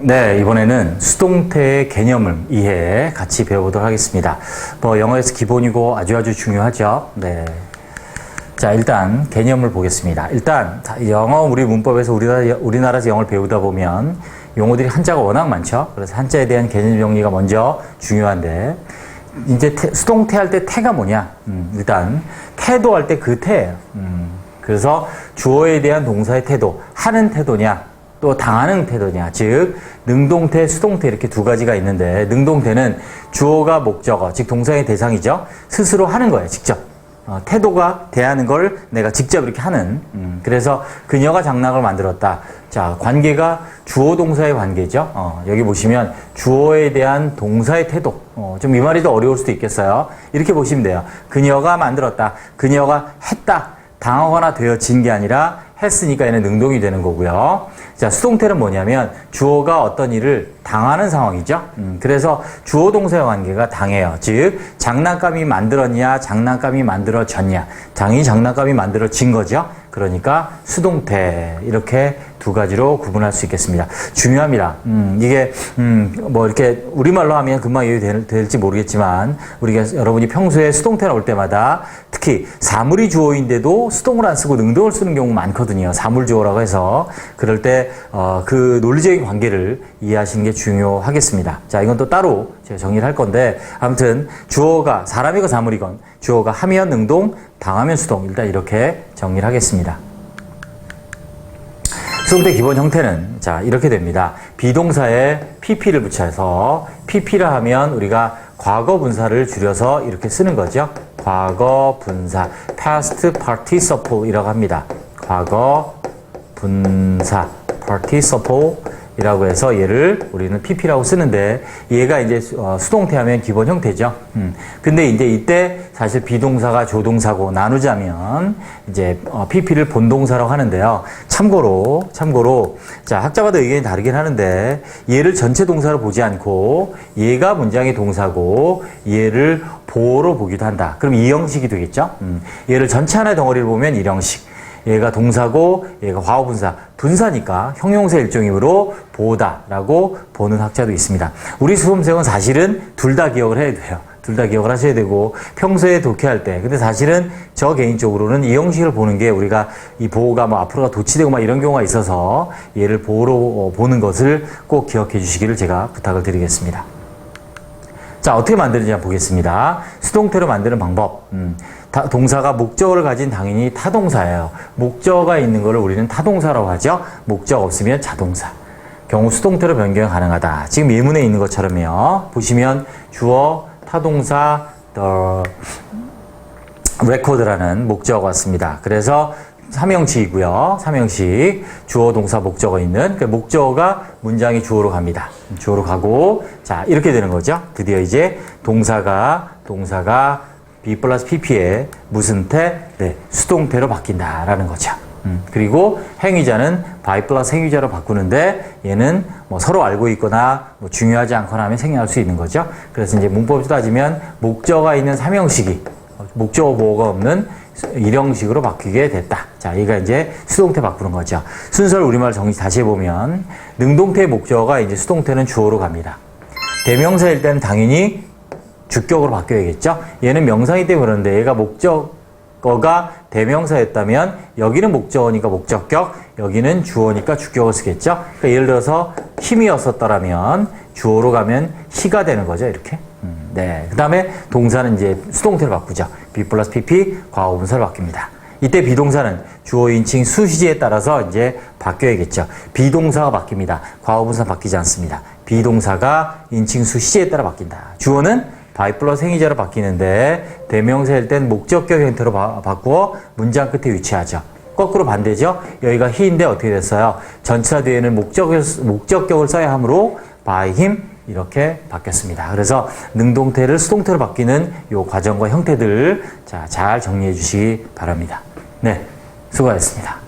네, 이번에는 수동태의 개념을 이해 같이 배워보도록 하겠습니다. 뭐 영어에서 기본이고 아주 아주 중요하죠. 네. 자, 일단 개념을 보겠습니다. 일단 영어 우리 문법에서 우리나라, 우리나라에서 영어를 배우다 보면 용어들이 한자가 워낙 많죠. 그래서 한자에 대한 개념 정리가 먼저 중요한데 이제 태, 수동태 할 때 태가 뭐냐? 음, 일단 태도 할 때 그 태예요. 음, 그래서 주어에 대한 동사의 태도, 하는 태도냐, 또 당하는 태도냐, 즉 능동태, 수동태 이렇게 두 가지가 있는데 능동태는 주어가 목적어, 즉 동사의 대상이죠. 스스로 하는 거예요, 직접. 어, 태도가 대하는 걸 내가 직접 이렇게 하는. 음, 그래서 그녀가 장난을 만들었다. 자, 관계가 주어 동사의 관계죠. 어, 여기 보시면 주어에 대한 동사의 태도. 어, 좀 이 말이 더 어려울 수도 있겠어요. 이렇게 보시면 돼요. 그녀가 만들었다. 그녀가 했다. 당하거나 되어진 게 아니라 했으니까 얘는 능동이 되는 거고요. 자, 수동태는 뭐냐면 주어가 어떤 일을 당하는 상황이죠. 음, 그래서 주어 동사의 관계가 당해요. 즉, 장난감이 만들었냐, 장난감이 만들어졌냐. 당연히 장난감이 만들어진 거죠. 그러니까 수동태 이렇게 두 가지로 구분할 수 있겠습니다. 중요합니다. 음, 이게 음, 뭐 이렇게 우리말로 하면 금방 이해될지 모르겠지만 우리가 여러분이 평소에 수동태 나올 때마다 특히 사물이 주어인데도 수동을 안 쓰고 능동을 쓰는 경우 많거든요. 사물 주어라고 해서 그럴 때 어, 그 논리적인 관계를 이해하시는 게 중요하겠습니다. 자, 이건 또 따로 제가 정리를 할 건데 아무튼 주어가 사람이건 사물이건 주어가 하면 능동, 당하면 수동 일단 이렇게 정리를 하겠습니다. 수동태 기본 형태는 자 이렇게 됩니다. 비동사에 pp를 붙여서 pp를 하면 우리가 과거 분사를 줄여서 이렇게 쓰는 거죠. 과거 분사 past participle이라고 합니다. 과거 분사 participle 이라고 해서 얘를 우리는 pp라고 쓰는데 얘가 이제 어, 수동태 하면 기본 형태죠. 음. 근데 이제 이때 사실 비동사가 조동사고 나누자면 이제 어, pp를 본동사라고 하는데요. 참고로 참고로 자 학자마다 의견이 다르긴 하는데 얘를 전체 동사로 보지 않고 얘가 문장의 동사고 얘를 보로 보기도 한다. 그럼 이 형식이 되겠죠. 음. 얘를 전체 하나의 덩어리를 보면 이 형식. 얘가 동사고 얘가 과거분사 분사니까 형용사 일종이므로 보다라고 보는 학자도 있습니다. 우리 수험생은 사실은 둘 다 기억을 해야 돼요. 둘 다 기억을 하셔야 되고 평소에 독해할 때 근데 사실은 저 개인적으로는 이 형식을 보는 게 우리가 이 보호가 뭐 앞으로가 도치되고 막 이런 경우가 있어서 얘를 보호로 보는 것을 꼭 기억해 주시기를 제가 부탁을 드리겠습니다. 자 어떻게 만드는지 보겠습니다. 수동태로 만드는 방법. 음. 다, 동사가 목적어를 가진 당연히 타동사예요. 목적어가 있는 것을 우리는 타동사라고 하죠. 목적 없으면 자동사. 경우 수동태로 변경 가능하다. 지금 예문에 있는 것처럼요. 보시면 주어, 타동사, the record라는 목적어가 왔습니다. 그래서 삼형식이고요. 삼형식 주어, 동사, 목적어 있는 그 목적어가 문장이 주어로 갑니다. 주어로 가고 자 이렇게 되는 거죠. 드디어 이제 동사가 동사가 B 플러스 PP에 무슨 태? 네, 수동태로 바뀐다라는 거죠. 음, 그리고 행위자는 by 플러스 행위자로 바꾸는데 얘는 뭐 서로 알고 있거나 뭐 중요하지 않거나 하면 생략할 수 있는 거죠. 그래서 이제 문법으로 따지면 목적어가 있는 삼형식이 목적어 보호가 없는 일형식으로 바뀌게 됐다. 자, 얘가 이제 수동태 바꾸는 거죠. 순서를 우리말 정리 다시 해보면 능동태 목적어가 이제 수동태는 주어로 갑니다. 대명사일 때는 당연히 주격으로 바뀌어야겠죠? 얘는 명사이기 때문에 그런데 얘가 목적어가 대명사였다면 여기는 목적어니까 목적격, 여기는 주어니까 주격을 쓰겠죠? 그러니까 예를 들어서 힘이었었더라면 주어로 가면 희가 되는 거죠, 이렇게. 음, 네. 그 다음에 동사는 이제 수동태로 바꾸죠. B 플러스 PP 과거분사로 바뀝니다. 이때 비동사는 주어, 인칭, 수시제에 따라서 이제 바뀌어야겠죠. 비동사가 바뀝니다. 과거분사 바뀌지 않습니다. 비동사가 인칭, 수시제에 따라 바뀐다. 주어는 플러스 행위자로 바뀌는데 대명사일 땐 목적격 형태로 바, 바꾸어 문장 끝에 위치하죠. 거꾸로 반대죠. 여기가 he인데 어떻게 됐어요? 전치사 뒤에는 목적, 목적격을 써야 하므로 by him 이렇게 바뀌었습니다. 그래서 능동태를 수동태로 바뀌는 이 과정과 형태들 자, 잘 정리해 주시기 바랍니다. 네, 수고하셨습니다.